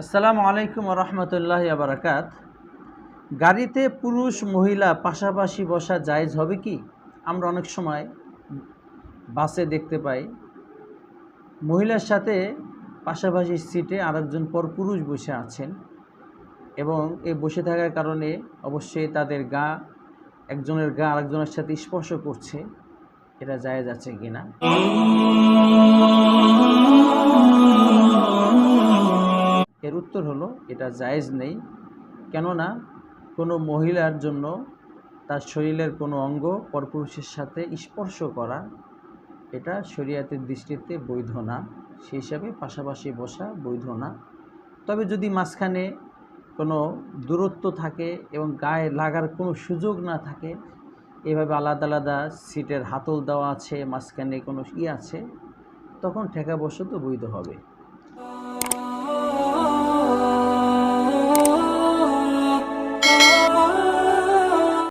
আসসালামু আলাইকুম রহমতুল্লাহ আবরাকাত। গাড়িতে পুরুষ মহিলা পাশাপাশি বসা জায়েজ হবে কি? আমরা অনেক সময় বাসে দেখতে পাই, মহিলার সাথে পাশাপাশি সিটে আরেকজন পর পুরুষ বসে আছেন এবং এই বসে থাকার কারণে অবশ্যই তাদের গা, একজনের গা আরেকজনের সাথে স্পর্শ করছে, এটা জায়েজ আছে কিনা? উত্তর হলো, এটা জায়েজ নেই। কেননা, কোনো মহিলার জন্য তার শরীরের কোনো অঙ্গ পরপুরুষের সাথে স্পর্শ করা, এটা শরীয়তের দৃষ্টিতে বৈধ না। সেই হিসাবে পাশাপাশি বসা বৈধ না। তবে যদি মাঝখানে কোনো দূরত্ব থাকে এবং গায়ে লাগার কোনো সুযোগ না থাকে, এভাবে আলাদা আলাদা সিটের হাতল দেওয়া আছে, মাঝখানে কোনো ই আছে, তখন ঠেকা বসত বৈধ হবে।